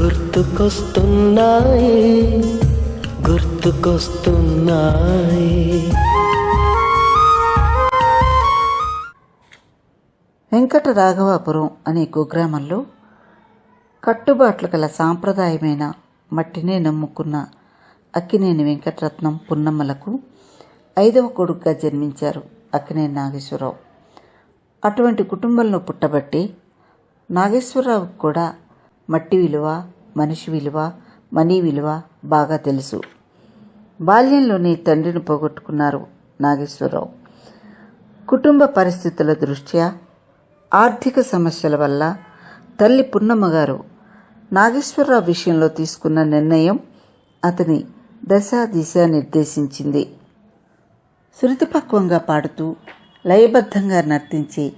గుర్తుకొస్తున్నాయి గుర్తుకొస్తున్నాయి. వెంకట రాఘవాపురం అనే కుగ్రామంలో కట్టుబాట్లు గల సాంప్రదాయమైన మట్టినే నమ్ముకున్న అక్కినేని వెంకటరత్నం పున్నమ్మలకు ఐదవ కొడుకుగా జన్మించారు అక్కినేని నాగేశ్వరరావు. అటువంటి కుటుంబంలో పుట్టబట్టి నాగేశ్వరరావుకు కూడా మట్టి విలువ మనిషి విలువ మనీ విలువ బాగా తెలుసు. బాల్యంలోనే తండ్రిని పోగొట్టుకున్నారు నాగేశ్వరరావు. కుటుంబ పరిస్థితుల దృష్ట్యా ఆర్థిక సమస్యల వల్ల తల్లి పున్నమ్మ గారు నాగేశ్వరరావు విషయంలో తీసుకున్న నిర్ణయం అతని దశ దిశ నిర్దేశించింది. శృతిపక్వంగా పాడుతూ లయబద్ధంగా నర్తించే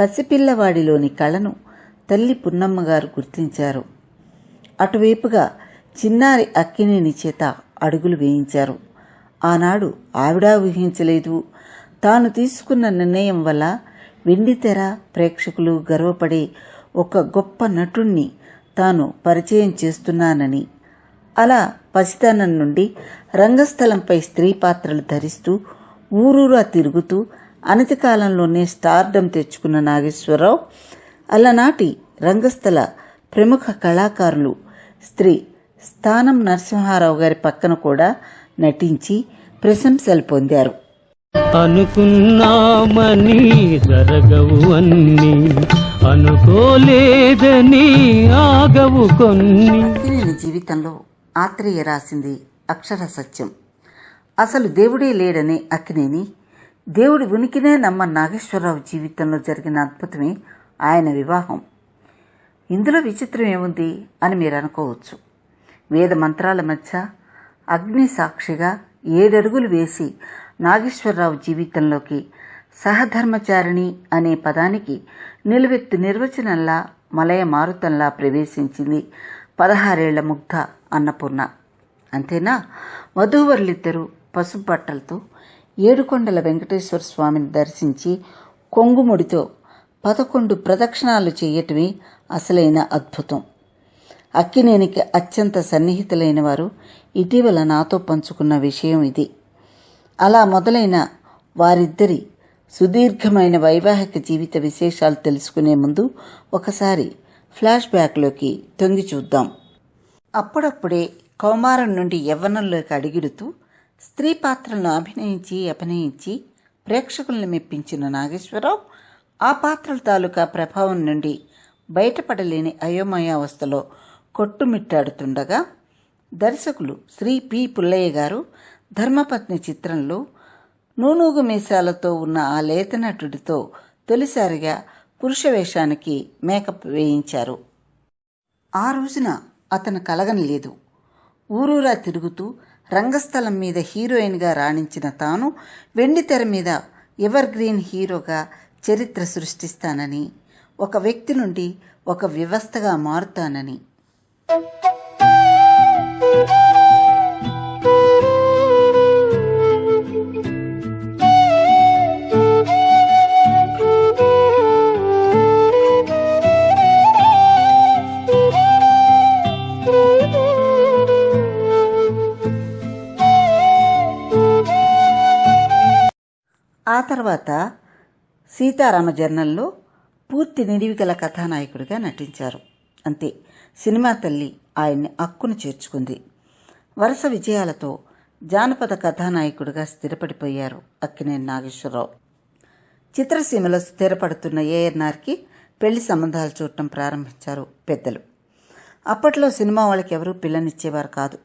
పసిపిల్లవాడిలోని కళను తల్లి పున్నమ్మ గారు గుర్తించారు. అటువైపుగా చిన్నారి అక్కినేని చేత అడుగులు వేయించారు. ఆనాడు ఆవిడ ఊహించలేదు. తాను తీసుకున్న నిర్ణయం వల్ల వెండితెర ప్రేక్షకులు గర్వపడే ఒక గొప్ప నటుణ్ణి తాను పరిచయం చేస్తున్నానని. అలా పసితనం నుండి రంగస్థలంపై స్త్రీ పాత్రలు ధరిస్తూ ఊరూరా తిరుగుతూ అనతి కాలంలోనే స్టార్డమ్ తెచ్చుకున్న నాగేశ్వరరావు అలనాటి రంగస్థల ప్రముఖ కళాకారులు స్త్రీ స్థానం నరసింహారావు గారి పక్కన కూడా నటించి ప్రశంసలు పొందారు. అనుకున్నామని జరగవు అన్ని అనుకోలేదని ఆగవు కొన్ని. జీవితంలో ఆత్రేయ రాసింది అక్షర సత్యం. అసలు దేవుడే లేడనే అక్కినేని దేవుడి ఉనికినే నమ్మ నాగేశ్వరరావు జీవితంలో జరిగిన అద్భుతమే ఆయన వివాహం. ఇందులో విచిత్రం ఏముంది అని మీరు అనుకోవచ్చు. వేద మంత్రాల మధ్య అగ్ని సాక్షిగా ఏడడుగులు వేసి నాగేశ్వరరావు జీవితంలోకి సహధర్మచారిణి అనే పదానికి నిలువెత్తు నిర్వచనంలా మలయ మారుతంలా ప్రవేశించింది పదహారేళ్ళ ముగ్ధ అన్నపూర్ణ. అంతేనా? వధూవరులిద్దరూ పసుపు బట్టలతో ఏడుకొండల వెంకటేశ్వర స్వామిని దర్శించి కొంగుముడితో పదకొండు ప్రదక్షిణాలు చేయటమే అసలైన అద్భుతం. అక్కినేనికి అత్యంత సన్నిహితులైన వారు ఇటీవల నాతో పంచుకున్న విషయం ఇది. అలా మొదలైన వారిద్దరి సుదీర్ఘమైన వైవాహిక జీవిత విశేషాలు తెలుసుకునే ముందు ఒకసారి ఫ్లాష్ బ్యాక్లోకి తొంగి చూద్దాం. అప్పుడప్పుడే కౌమారం నుండి యవ్వనంలోకి అడిగిడుతూ స్త్రీ పాత్రలను అభినయించి అభినయించి ప్రేక్షకుల్ని మెప్పించిన నాగేశ్వరరావు ఆ పాత్రల తాలూకా ప్రభావం నుండి బయటపడలేని అయోమయావస్థలో కొట్టుమిట్టాడుతుండగా దర్శకులు శ్రీ పి పుల్లయ్య గారు ధర్మపత్ని చిత్రంలో నూనూగు మీసాలతో ఉన్న ఆ లేత నటుడితో తొలిసారిగా పురుష వేషానికి మేకప్ వేయించారు. ఆ రోజున అతను కలగనలేదు ఊరూరా తిరుగుతూ రంగస్థలం మీద హీరోయిన్గా రాణించిన తాను వెండితెర మీద ఎవర్ గ్రీన్ హీరోగా చరిత్ర సృష్టిస్తానని ఒక వ్యక్తి నుండి ఒక వ్యవస్థగా మారుతానని. ఆ తర్వాత సీతారామ జర్నల్లో పూర్తి నిడివిగల కథానాయకుడిగా నటించారు. అంతే సినిమా తల్లి ఆయన్ని అక్కును చేర్చుకుంది. వరుస విజయాలతో జానపద కథానాయకుడిగా స్థిరపడిపోయారు అక్కినేని నాగేశ్వరరావు. చిత్రసీమలో స్థిరపడుతున్న ఏఎన్ఆర్కి పెళ్ళి సంబంధాలు చూడటం ప్రారంభించారు పెద్దలు. అప్పట్లో సినిమా వాళ్ళకి ఎవరూ పిల్లనిచ్చేవారు కాదు.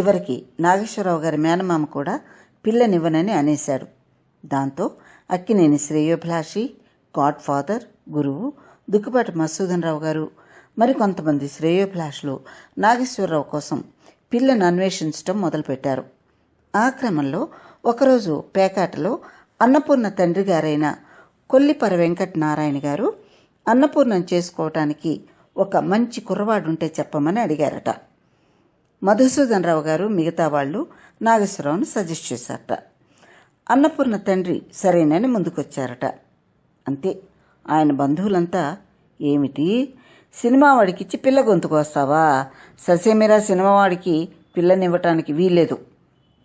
చివరికి నాగేశ్వరరావు గారి మేనమామ కూడా పిల్లనివ్వనని అనేశాడు. దాంతో అక్కినేని శ్రేయోభిలాషి గాడ్ ఫాదర్ గురువు దుక్కుపాటి మసూదన్ రావు గారు మరికొంతమంది శ్రేయోభిలాషులు నాగేశ్వరరావు కోసం పిల్లను అన్వేషించడం మొదలుపెట్టారు. ఆ క్రమంలో ఒకరోజు పేకాటలో అన్నపూర్ణ తండ్రి గారైన కొల్లిపర వెంకట నారాయణ గారు అన్నపూర్ణం చేసుకోవటానికి ఒక మంచి కుర్రవాడుంటే చెప్పమని అడిగారట. మధుసూదన్ రావు గారు మిగతా వాళ్ళు నాగేశ్వరరావును సజెస్ట్ చేశారట. అన్నపూర్ణ తండ్రి సరేనని ముందుకొచ్చారట. అంతే. ఆయన బంధువులంతా ఏమిటి? సినిమా వాడికిచ్చి పిల్ల గొంతుకు వస్తావా? ససేమిరా సినిమా వాడికి పిల్లనివ్వటానికి వీల్లేదు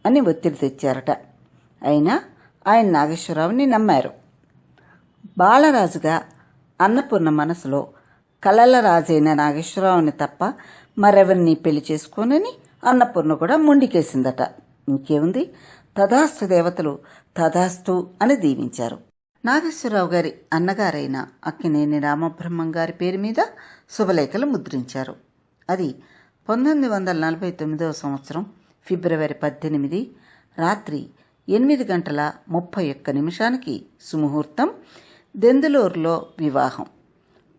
అని ఒత్తిడి తెచ్చారట. అయినా ఆయన నాగేశ్వరరావుని నమ్మారు. బాలరాజుగా అన్నపూర్ణ మనసులో కలల రాజైన నాగేశ్వరరావుని తప్ప మరెవరిని పెళ్ళి చేసుకోనని అన్నపూర్ణ కూడా ముండికేసిందట. ఇంకేముంది? తథాస్తు దేవతలు తథాస్తు అని దీవించారు. నాగేశ్వరరావు గారి అన్నగారైన అక్కినేని రామబ్రహ్మం గారి పేరు మీద శుభలేఖలు ముద్రించారు. అది పంతొమ్మిది వందల నలభై తొమ్మిదవ సంవత్సరం ఫిబ్రవరి పద్దెనిమిది రాత్రి ఎనిమిది గంటల ముప్పై ఒక్క నిమిషానికి సుముహూర్తం దెందులూరులో వివాహం.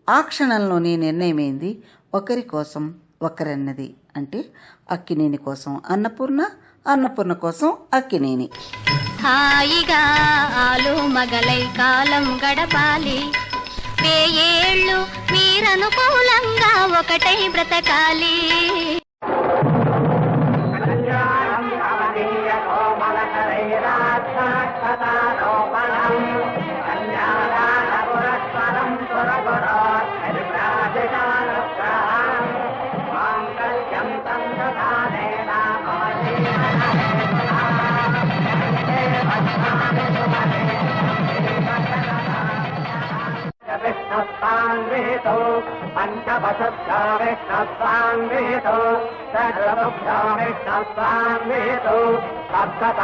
ఆ క్షణంలోనే నిర్ణయమైంది ఒకరి కోసం ఒకరన్నది. అంటే అక్కినేని కోసం అన్నపూర్ణ అన్నపూర్ణ కోసం అక్కినేని. హాయిగా ఆలు మగలై కాలం గడపాలి. వేయేళ్ళు మీరనుకూలంగా ఒకటై బ్రతకాలి. विष्णस्तान्वितो पञ्चवशभ्या विष्णस्तान्वितो षड्भ्या विष्णस्तान्वितो सप्तसप्तभ्याभ्या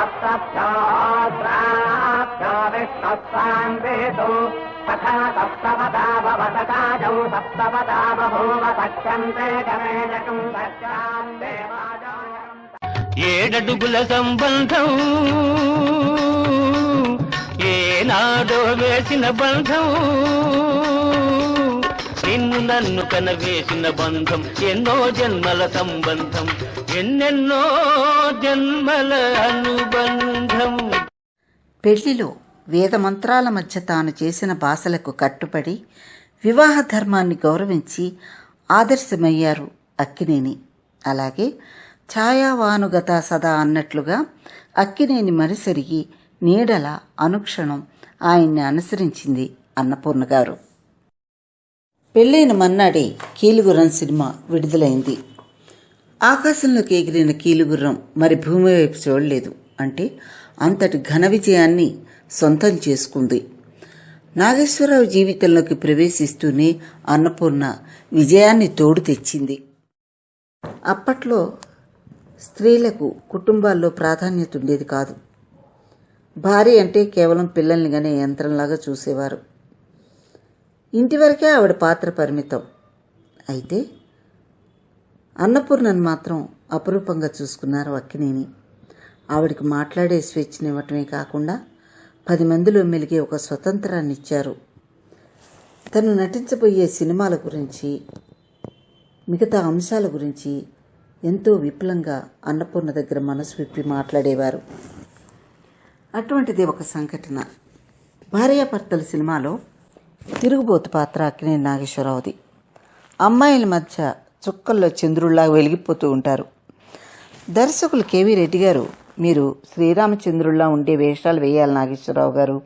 विष्णस्तान्वितो तथा सप्तपदा भवतकाजौ सप्तपदा बभूव सख्यन्ते गमेजकम् सख्यान् देवाजायम् ఏడడుగుల సంబంధం ఏనాడో వేసిన బంధం నిన్ను నన్ను కనవేసిన బంధం ఎన్నో జన్మల సంబంధం ఎన్నెన్నో జన్మల అనుబంధం. పెళ్ళిలో వేదమంత్రాల మధ్య తాను చేసిన భాషలకు కట్టుబడి వివాహ ధర్మాన్ని గౌరవించి ఆదర్శమయ్యారు అక్కినేని. అలాగే ఛాయావానుగత సదా అన్నట్లుగా అక్కినేని మరిసరిగి నీడల అనుక్షణం ఆయన్ని అనుసరించింది అన్నపూర్ణ గారు పెళ్ళైన మన్నాడే కీలుగుర్రం సినిమా విడుదలైంది. ఆకాశంలోకి ఎగిరిన కీలుగుర్రం మరి భూమి వైపు చూడలేదు అంటే అంతటి ఘన విజయాన్ని సొంతం చేసుకుంది. నాగేశ్వరరావు జీవితంలోకి ప్రవేశిస్తూనే అన్నపూర్ణ విజయాన్ని తోడు తెచ్చింది. అప్పట్లో స్త్రీలకు కుటుంబాల్లో ప్రాధాన్యత ఉండేది కాదు. భార్య అంటే కేవలం పిల్లల్ని పిల్లల్నిగానే యంత్రంలాగా చూసేవారు. ఇంటి వరకే ఆవిడ పాత్ర పరిమితం. అయితే అన్నపూర్ణను మాత్రం అపురూపంగా చూసుకున్నారు అక్కినేని. ఆవిడికి మాట్లాడే స్వేచ్ఛనివ్వటమే కాకుండా పది మందిలో మెలిగే ఒక స్వతంత్రాన్ని ఇచ్చారు తను నటించబోయే సినిమాల గురించి మిగతా అంశాల గురించి ఎంతో విపులంగా అన్నపూర్ణ దగ్గర మనసు విప్పి మాట్లాడేవారు. అటువంటిది ఒక సంఘటన. భార్యాభర్తల సినిమాలో తిరుగుబోతు పాత్ర అక్కినే నాగేశ్వరరావుది. అమ్మాయిల మధ్య చుక్కల్లో చంద్రుల్లా వెలిగిపోతూ ఉంటారు. దర్శకులు కేవీ రెడ్డి గారు మీరు శ్రీరామచంద్రుల్లా ఉండే వేషాలు వేయాలి నాగేశ్వరరావు గారు.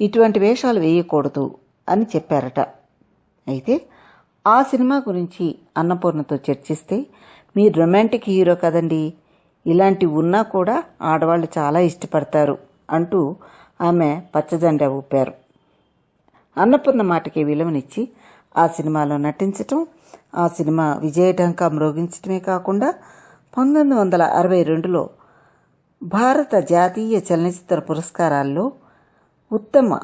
ఇటువంటి వేషాలు వేయకూడదు అని చెప్పారట. అయితే ఆ సినిమా గురించి అన్నపూర్ణతో చర్చిస్తే మీరు రొమాంటిక్ హీరో కదండి. ఇలాంటివి ఉన్నా కూడా ఆడవాళ్ళు చాలా ఇష్టపడతారు అంటూ ఆమె పచ్చజెండా ఊపారు. అన్నపూర్ణ మాటకి విలువనిచ్చి ఆ సినిమాలో నటించటం ఆ సినిమా విజయఢంకా మ్రోగించటమే కాకుండా పంతొమ్మిది వందల అరవై రెండులో భారత జాతీయ చలనచిత్ర పురస్కారాల్లో ఉత్తమ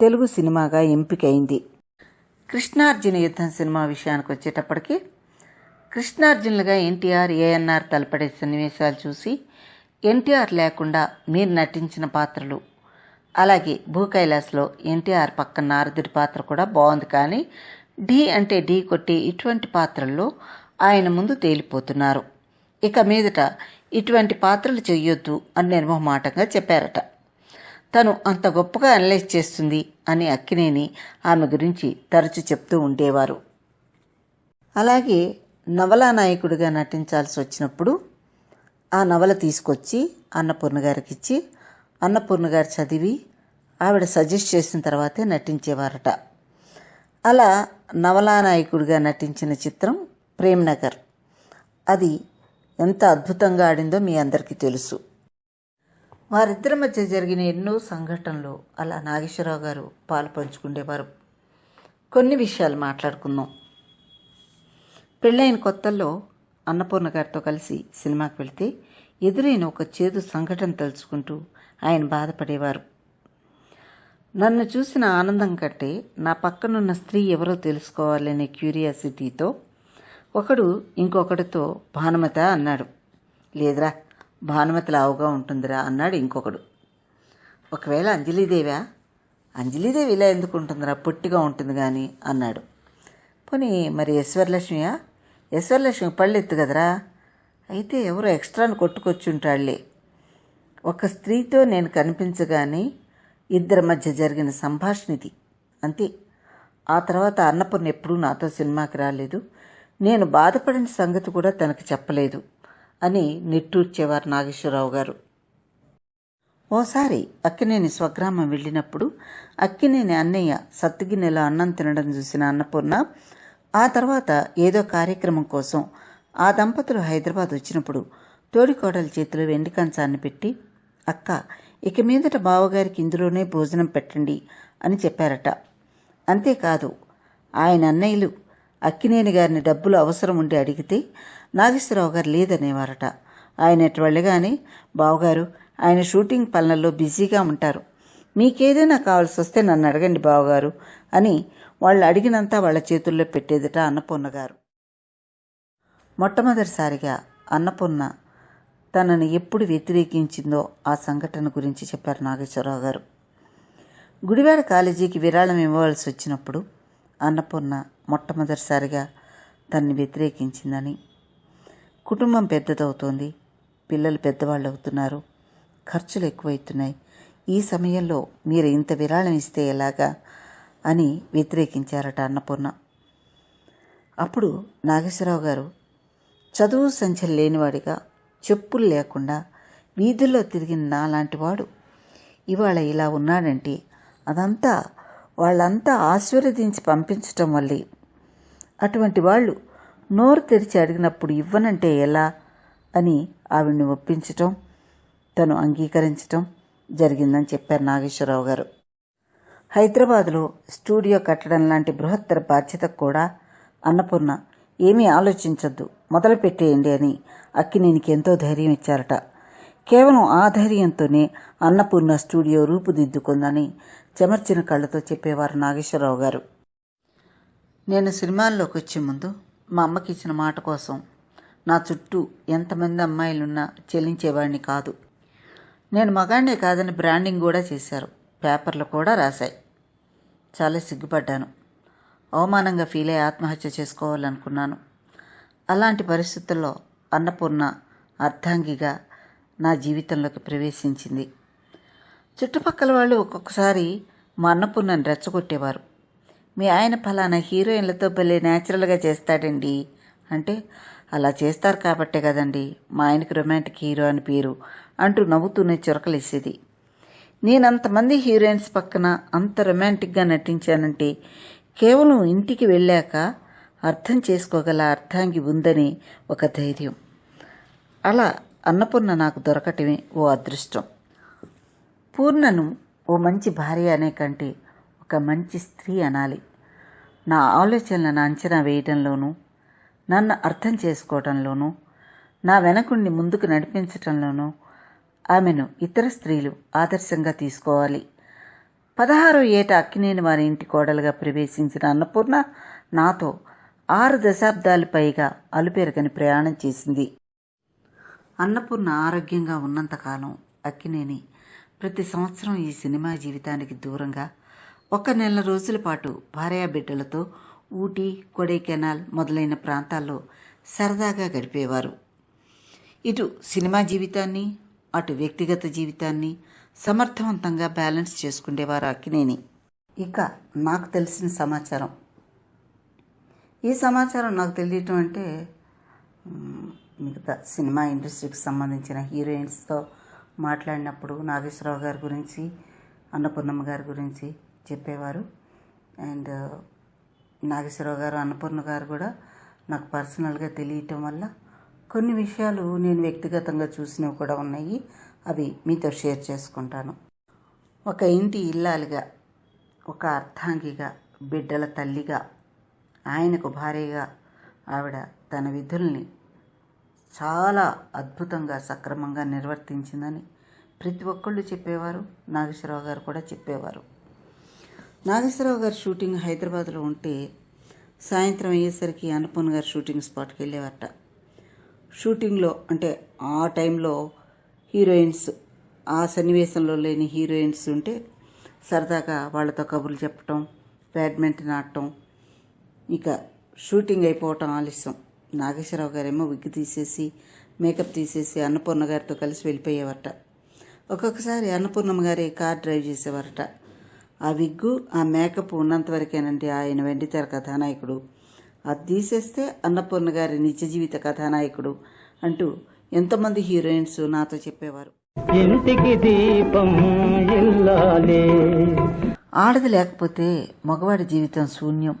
తెలుగు సినిమాగా ఎంపికైంది. కృష్ణార్జున యుద్ధం సినిమా విషయానికి వచ్చేటప్పటికి కృష్ణార్జునులుగా ఎన్టీఆర్ ఏఎన్ఆర్ తలపడే సన్నివేశాలు చూసి ఎన్టీఆర్ లేకుండా మీరు నటించిన పాత్రలు అలాగే భూకైలాస్లో ఎన్టీఆర్ పక్కన నారదుడి పాత్ర కూడా బాగుంది కానీ ఢీ అంటే ఢీ కొట్టి ఇటువంటి పాత్రల్లో ఆయన ముందు తేలిపోతున్నారు. ఇక మీదట ఇటువంటి పాత్రలు చెయ్యొద్దు అని నిర్మోహమాటంగా చెప్పారట. తను అంత గొప్పగా అనలైజ్ చేస్తుంది అని అక్కినేని ఆమె గురించి తరచు చెప్తూ ఉండేవారు. అలాగే నవలా నాయకుడిగా నటించాల్సి వచ్చినప్పుడు ఆ నవల తీసుకొచ్చి అన్నపూర్ణ గారికి ఇచ్చి అన్నపూర్ణ గారు చదివి ఆవిడ సజెస్ట్ చేసిన తర్వాతే నటించేవారట. అలా నవలా నాయకుడిగా నటించిన చిత్రం ప్రేమ్నగర్ అది ఎంత అద్భుతంగా ఆడిందో మీ అందరికీ తెలుసు. వారిద్దరి మధ్య జరిగిన ఎన్నో సంఘటనలు. అలా నాగేశ్వరరావు గారు పాలు పంచుకుండేవారు. కొన్ని విషయాలు మాట్లాడుకుందాం. పెళ్ళైన కొత్తల్లో అన్నపూర్ణ గారితో కలిసి సినిమాకి వెళ్తే ఎదురైన ఒక చేదు సంఘటన తలుచుకుంటూ ఆయన బాధపడేవారు. నన్ను చూసిన ఆనందం కంటే నా పక్కనున్న స్త్రీ ఎవరో తెలుసుకోవాలనే క్యూరియాసిటీతో ఒకడు ఇంకొకడితో భానుమత అన్నాడు. లేదురా భానుమతి లావుగా ఉంటుందిరా అన్నాడు ఇంకొకడు. ఒకవేళ అంజలీదేవా? అంజలీదేవి ఇలా ఎందుకు ఉంటుందిరా పొట్టిగా ఉంటుంది కానీ అన్నాడు. పోనీ మరి ఈశ్వర్లక్ష్మియా ఈశ్వర్లక్ష్మి పళ్ళు ఎత్తు కదరా? అయితే ఎవరో ఎక్స్ట్రాను కొట్టుకొచ్చుంటాళ్ళే. ఒక స్త్రీతో నేను కనిపించగానే ఇద్దరి మధ్య జరిగిన సంభాషణ ఇది అంతే. ఆ తర్వాత అన్నపూర్ణ ఎప్పుడూ నాతో సినిమాకి రాలేదు. నేను బాధపడిన సంగతి కూడా తనకు చెప్పలేదు. అని నిట్టూర్చేవారు నాగేశ్వరరావు గారు. ఓసారి అక్కినేని స్వగ్రామం వెళ్ళినప్పుడు అక్కినేని అన్నయ్య సత్తుగిన్నెలో అన్నం తినడం చూసిన అన్నపూర్ణ ఆ తర్వాత ఏదో కార్యక్రమం కోసం ఆ దంపతులు హైదరాబాద్ వచ్చినప్పుడు తోడికోడల చేతిలో వెండి కంచాన్ని పెట్టి అక్క ఇక మీదట బావగారికి ఇందులోనే భోజనం పెట్టండి అని చెప్పారట. అంతేకాదు ఆయన అన్నయ్యలు అక్కినేని గారిని డబ్బులు అవసరం ఉండి అడిగితే నాగేశ్వరరావు గారు లేదనేవారట. ఆయన ఎటు బావగారు ఆయన షూటింగ్ పనులలో బిజీగా ఉంటారు. మీకేదైనా కావాల్సి వస్తే నన్ను అడగండి బావగారు అని వాళ్ళు అడిగినంత వాళ్ళ చేతుల్లో పెట్టేదిట అన్నపూర్ణ గారు. మొట్టమొదటిసారిగా అన్నపూర్ణ తనని ఎప్పుడు వ్యతిరేకించిందో ఆ సంఘటన గురించి చెప్పారు నాగేశ్వరరావు గారు. గుడివాడ కాలేజీకి విరాళం ఇవ్వవలసి వచ్చినప్పుడు అన్నపూర్ణ మొట్టమొదటిసారిగా తన్ని వ్యతిరేకించిందని కుటుంబం పెద్దదవుతోంది. పిల్లలు పెద్దవాళ్ళు అవుతున్నారు ఖర్చులు ఎక్కువవుతున్నాయి ఈ సమయంలో మీరు ఇంత విరాళం ఇస్తే ఎలాగా? అని వ్యతిరేకించారట అన్నపూర్ణ. అప్పుడు నాగేశ్వరరావు గారు చదువు సంఖ్యలు లేనివాడిగా చెప్పులు లేకుండా వీధుల్లో తిరిగిన నాలాంటి వాడు ఇవాళ ఇలా ఉన్నాడంటే అదంతా వాళ్ళంతా ఆశీర్వదించి పంపించటం వల్లే. అటువంటి వాళ్ళు నోరు తెరిచి అడిగినప్పుడు ఇవ్వనంటే ఎలా అని ఆవిడ్ని ఒప్పించటం తను అంగీకరించటం జరిగిందని చెప్పారు నాగేశ్వరరావు గారు. హైదరాబాద్లో స్టూడియో కట్టడం లాంటి బృహత్తర బాధ్యత కూడా అన్నపూర్ణ ఏమీ ఆలోచించొద్దు మొదలు పెట్టేయండి అని అక్కినేనికి ఎంతో ధైర్యం ఇచ్చారట. కేవలం ఆ ధైర్యంతోనే అన్నపూర్ణ స్టూడియో రూపుదిద్దుకుందని చెమర్చిన కళ్ళతో చెప్పేవారు నాగేశ్వరరావు గారు. నేను సినిమాల్లోకి వచ్చే ముందు మా అమ్మకి ఇచ్చిన మాట కోసం. నా చుట్టూ ఎంతమంది అమ్మాయిలున్నా చెల్లించేవాడిని కాదు. నేను మగాడినే కాదని బ్రాండింగ్ కూడా చేశారు. పేపర్లు కూడా రాశాయి. చాలా సిగ్గుపడ్డాను. అవమానంగా ఫీల్ అయ్యి ఆత్మహత్య చేసుకోవాలనుకున్నాను. అలాంటి పరిస్థితుల్లో అన్నపూర్ణ అర్ధాంగిగా నా జీవితంలోకి ప్రవేశించింది. చుట్టుపక్కల వాళ్ళు ఒక్కొక్కసారి మా అన్నపూర్ణని రెచ్చగొట్టేవారు. మీ ఆయన ఫలానా హీరోయిన్లతో భలే న్యాచురల్గా చేస్తాడండి. అంటే అలా చేస్తారు కాబట్టే కదండి. మా ఆయనకి రొమాంటిక్ హీరో అని పేరు అంటూ నవ్వుతూనే చురకలేసేది. నేనంతమంది హీరోయిన్స్ పక్కన అంత రొమాంటిక్గా నటించానంటే కేవలం ఇంటికి వెళ్ళాక అర్థం చేసుకోగల అర్థాంగి ఉందని ఒక ధైర్యం. అలా అన్నపూర్ణ నాకు దొరకటమే ఓ అదృష్టం. పూర్ణను ఓ మంచి భార్య అనే కంటే ఒక మంచి స్త్రీ అనాలి. నా ఆలోచనలను అంచనా వేయటంలోనూ నన్ను అర్థం చేసుకోవటంలోనూ నా వెనకుణ్ణి ముందుకు నడిపించటంలోనూ ఆమెను ఇతర స్త్రీలు ఆదర్శంగా తీసుకోవాలి. పదహారో ఏట అక్కినేని వారి ఇంటి కోడలుగా ప్రవేశించిన అన్నపూర్ణ నాతో ఆరు దశాబ్దాలు పైగా అలుపెరగని ప్రయాణం చేసింది. అన్నపూర్ణ ఆరోగ్యంగా ఉన్నంతకాలం అక్కినేని ప్రతి సంవత్సరం ఈ సినిమా జీవితానికి దూరంగా ఒక నెల రోజుల పాటు భార్యాబిడ్డలతో ఊటీ కొడైకెనాల్ మొదలైన ప్రాంతాల్లో సరదాగా గడిపేవారు. ఇటు సినిమా జీవితాన్ని అటు వ్యక్తిగత జీవితాన్ని సమర్థవంతంగా బ్యాలెన్స్ చేసుకునేవారు అక్కినేని. ఇక నాకు తెలిసిన సమాచారం. ఈ సమాచారం నాకు తెలియటం అంటే మిగతా సినిమా ఇండస్ట్రీకి సంబంధించిన హీరోయిన్స్తో మాట్లాడినప్పుడు నాగేశ్వరరావు గారి గురించి అన్నపూర్ణమ్మ గారి గురించి చెప్పేవారు. అండ్ నాగేశ్వరరావు గారు అన్నపూర్ణ గారు కూడా నాకు పర్సనల్గా తెలియటం వల్ల కొన్ని విషయాలు నేను వ్యక్తిగతంగా చూసినవి కూడా ఉన్నాయి. అవి మీతో షేర్ చేసుకుంటాను. ఒక ఇంటి ఇల్లాలుగా ఒక అర్థాంగిగా బిడ్డల తల్లిగా ఆయనకు భార్యగా ఆవిడ తన విధుల్ని చాలా అద్భుతంగా సక్రమంగా నిర్వర్తించిందని ప్రతి ఒక్కళ్ళు చెప్పేవారు. నాగేశ్వరరావు గారు కూడా చెప్పేవారు. నాగేశ్వరరావు గారి షూటింగ్ హైదరాబాద్లో ఉంటే సాయంత్రం అయ్యేసరికి అన్నపూర్ణ గారు షూటింగ్ స్పాట్కి వెళ్ళేవారట. షూటింగ్లో అంటే ఆ టైంలో హీరోయిన్స్ ఆ సన్నివేశంలో లేని హీరోయిన్స్ ఉంటే సరదాగా వాళ్ళతో కబుర్లు చెప్పటం బ్యాడ్మింటన్ ఆడటం ఇక షూటింగ్ అయిపోవటం ఆలస్యం. నాగేశ్వరరావు గారేమో విగ్గు తీసేసి మేకప్ తీసేసి అన్నపూర్ణ గారితో కలిసి వెళ్ళిపోయేవారట. ఒక్కొక్కసారి అన్నపూర్ణమ్మ గారి కార్ డ్రైవ్ చేసేవారట. ఆ విగ్గు ఆ మేకప్ ఉన్నంత వరకేనండి ఆయన వెండితెర కథానాయకుడు. అది తీసేస్తే అన్నపూర్ణ గారి నిజ జీవిత కథానాయకుడు అంటూ ఎంతోమంది హీరోయిన్స్ నాతో చెప్పేవారు. ఇంటికి దీపం ఇల్లాలే. ఆడది లేకపోతే మగవాడి జీవితం శూన్యం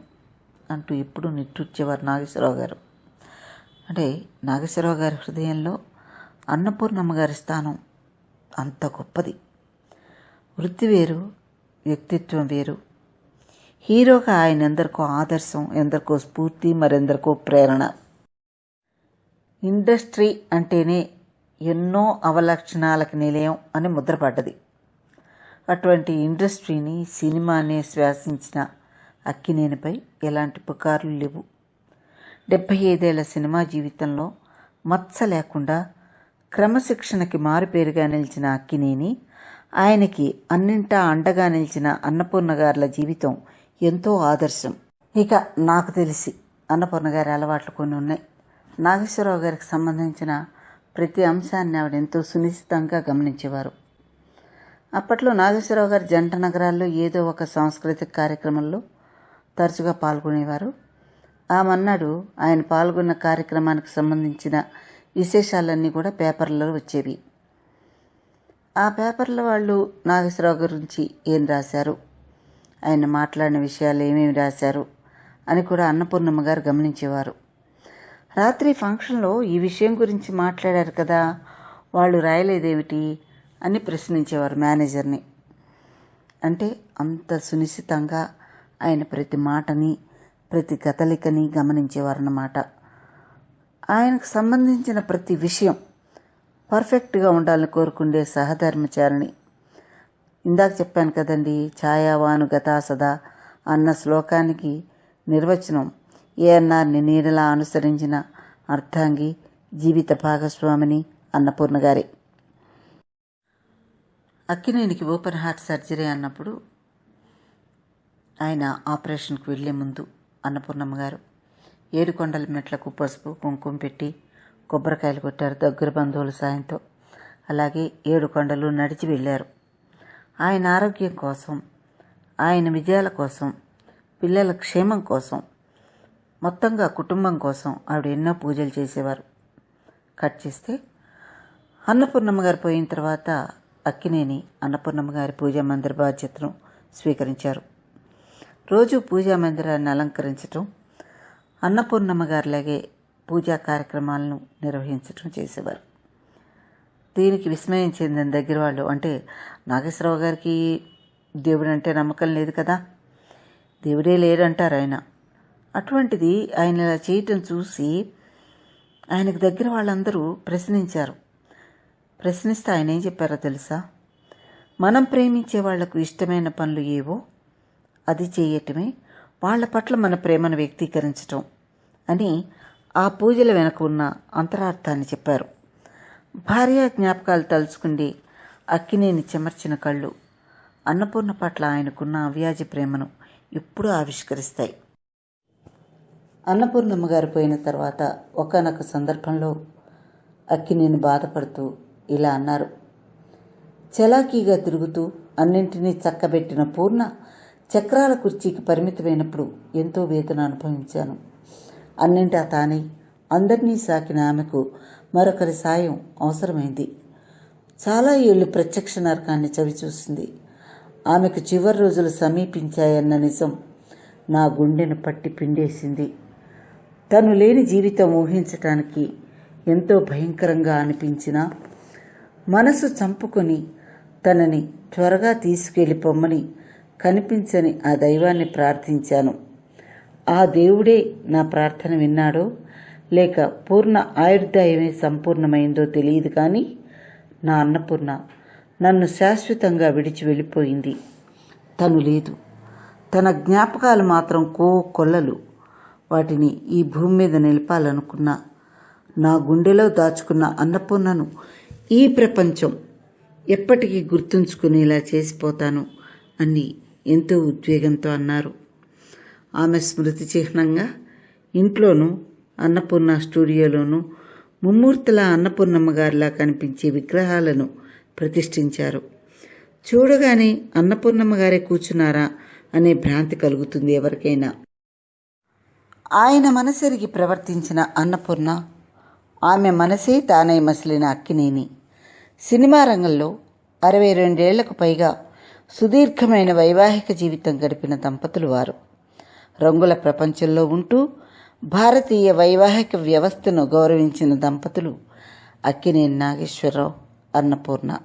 అంటూ ఎప్పుడూ నిట్టూర్చేవారు నాగేశ్వరరావు గారు. అంటే నాగేశ్వరరావు గారి హృదయంలో అన్నపూర్ణమ్మ గారి స్థానం అంత గొప్పది. వృత్తి వేరు వ్యక్తిత్వం వేరు. హీరోగా ఆయన ఎందరికో ఆదర్శం ఎందరికో స్ఫూర్తి మరెందరికో ప్రేరణ. ఇండస్ట్రీ అంటేనే ఎన్నో అవలక్షణాలకు నిలయం అని ముద్రపడ్డది అటువంటి ఇండస్ట్రీని సినిమానే శ్వాసించిన అక్కినేనిపై ఎలాంటి పుకార్లు లేవు. డెబ్భై ఐదేళ్ళ సినిమా జీవితంలో మత్స లేకుండా క్రమశిక్షణకి మారుపేరుగా నిలిచిన అక్కినేని ఆయనకి అన్నింటా అండగా నిలిచిన అన్నపూర్ణగారుల జీవితం ఎంతో ఆదర్శం. ఇక నాకు తెలిసి అన్నపూర్ణ గారి అలవాట్లు కొన్ని ఉన్నాయి. నాగేశ్వరరావు గారికి సంబంధించిన ప్రతి అంశాన్ని ఆవిడ ఎంతో సునిశ్చితంగా గమనించేవారు. అప్పట్లో నాగేశ్వరరావు గారు జంట నగరాల్లో ఏదో ఒక సాంస్కృతిక కార్యక్రమంలో తరచుగా పాల్గొనేవారు. ఆ మన్నాడు ఆయన పాల్గొన్న కార్యక్రమానికి సంబంధించిన విశేషాలన్నీ కూడా పేపర్లలో వచ్చేవి. ఆ పేపర్ల వాళ్ళు నాగేశ్వరరావు గురించి ఏం రాశారు? ఆయన మాట్లాడిన విషయాలు ఏమేమి రాశారు? అని కూడా అన్నపూర్ణమ్మ గారు గమనించేవారు. రాత్రి ఫంక్షన్లో ఈ విషయం గురించి మాట్లాడారు కదా వాళ్ళు రాయలేదేమిటి అని ప్రశ్నించేవారు మేనేజర్ని. అంటే అంత సునిశ్చితంగా ఆయన ప్రతి మాటని ప్రతి కదలికని గమనించేవారన్నమాట. ఆయనకు సంబంధించిన ప్రతి విషయం పర్ఫెక్ట్గా ఉండాలని కోరుకుండే సహధర్మచారిణి. ఇందాక చెప్పాను కదండి ఛాయావాను గతా సదా అన్న శ్లోకానికి నిర్వచనం. ఏఎన్ఆర్ని నీడలా అనుసరించిన అర్థాంగి జీవిత భాగస్వామిని అన్నపూర్ణ గారే. అక్కినేనికి ఓపెన్ హార్ట్ సర్జరీ అన్నప్పుడు ఆయన ఆపరేషన్కి వెళ్ళే ముందు అన్నపూర్ణమ్మ గారు ఏడుకొండల మెట్లకు పసుపు కుంకుమ పెట్టి కొబ్బరికాయలు కొట్టారు దగ్గర బంధువుల సాయంతో. అలాగే ఏడు కొండలు నడిచి వెళ్ళారు. ఆయన ఆరోగ్యం కోసం ఆయన విజయాల కోసం పిల్లల క్షేమం కోసం మొత్తంగా కుటుంబం కోసం ఆవిడ ఎన్నో పూజలు చేసేవారు. కట్ చేస్తే అన్నపూర్ణమ్మ గారు పోయిన తర్వాత అక్కినేని అన్నపూర్ణమ్మ గారి పూజా మందిర బాధ్యతను స్వీకరించారు. రోజు పూజా మందిరాన్ని అలంకరించటం అన్నపూర్ణమ్మ గారిలాగే పూజా కార్యక్రమాలను నిర్వహించటం చేసేవారు. దీనికి విస్మయం చెందిన దగ్గర వాళ్ళు అంటే నాగేశ్వరరావు గారికి దేవుడు అంటే నమ్మకం లేదు కదా? దేవుడే లేడంటారు ఆయన. అటువంటిది ఆయన ఇలా చేయటం చూసి ఆయనకు దగ్గర వాళ్ళందరూ ప్రశ్నించారు. ప్రశ్నిస్తే ఆయన ఏం చెప్పారో తెలుసా? మనం ప్రేమించే వాళ్ళకు ఇష్టమైన పనులు ఏవో అది చేయటమే. వాళ్ళ పట్ల మన ప్రేమను వ్యక్తీకరించటం అని ఆ పూజల వెనక ఉన్న అంతరార్థాన్ని చెప్పారు. భార్య జ్ఞాపకాలు తలుచుకుండి అక్కినేని చెమర్చిన కళ్ళు. అన్నపూర్ణ పట్ల ఆయనకున్న అవ్యాజ ప్రేమను ఎప్పుడూ ఆవిష్కరిస్తాయి. అన్నపూర్ణమ్మ గారు పోయిన తర్వాత ఒకనొక సందర్భంలో అక్కినేని బాధపడుతూ ఇలా అన్నారు. చలాకీగా తిరుగుతూ అన్నింటినీ చక్కబెట్టిన పూర్ణ చక్రాల కుర్చీకి పరిమితమైనప్పుడు ఎంతో వేదన అనుభవించాను. అన్నింటా తానే అందరినీ సాకిన ఆమెకు మరొకరి సాయం అవసరమైంది. చాలా ఏళ్ళు ప్రత్యక్ష నరకాన్ని చవిచూసింది. ఆమెకు చివరి రోజులు సమీపించాయన్న నిజం నా గుండెను పట్టి పిండేసింది. తను లేని జీవితం ఊహించటానికి ఎంతో భయంకరంగా అనిపించినా మనసు చంపుకొని తనని త్వరగా తీసుకెళ్ళి పొమ్మని కనిపించని ఆ దైవాన్ని ప్రార్థించాను. ఆ దేవుడే నా ప్రార్థన విన్నాడో? లేక పూర్ణ ఆయుర్దాయమే సంపూర్ణమైందో తెలియదు కానీ నా అన్నపూర్ణ నన్ను శాశ్వతంగా విడిచి వెళ్ళిపోయింది. తను లేదు. తన జ్ఞాపకాలు మాత్రం కో కొల్లలు. వాటిని ఈ భూమి మీద నిలపాలనుకున్నా నా గుండెలో దాచుకున్న అన్నపూర్ణను ఈ ప్రపంచం ఎప్పటికీ గుర్తుంచుకునేలా చేసిపోతాను అని ఎంతో ఉద్వేగంతో అన్నారు. ఆమె స్మృతి చిహ్నంగా ఇంట్లోనూ అన్నపూర్ణ స్టూడియోలోనూ ముమ్మూర్తుల అన్నపూర్ణమ్మ గారిలా కనిపించే విగ్రహాలను ప్రతిష్ఠించారు. చూడగానే అన్నపూర్ణమ్మ గారే కూర్చున్నారా అనే భ్రాంతి కలుగుతుంది ఎవరికైనా. ఆయన మనసెరిగి ప్రవర్తించిన అన్నపూర్ణ ఆమె మనసే తానై మసిలిన అక్కినేని. సినిమా రంగంలో అరవై రెండేళ్ళకు పైగా సుదీర్ఘమైన వైవాహిక జీవితం గడిపిన దంపతులు వారు. రంగుల ప్రపంచంలో ఉంటూ భారతీయ వైవాహిక వ్యవస్థను గౌరవించిన దంపతులు అక్కినేని నాగేశ్వరరావు అన్నపూర్ణ.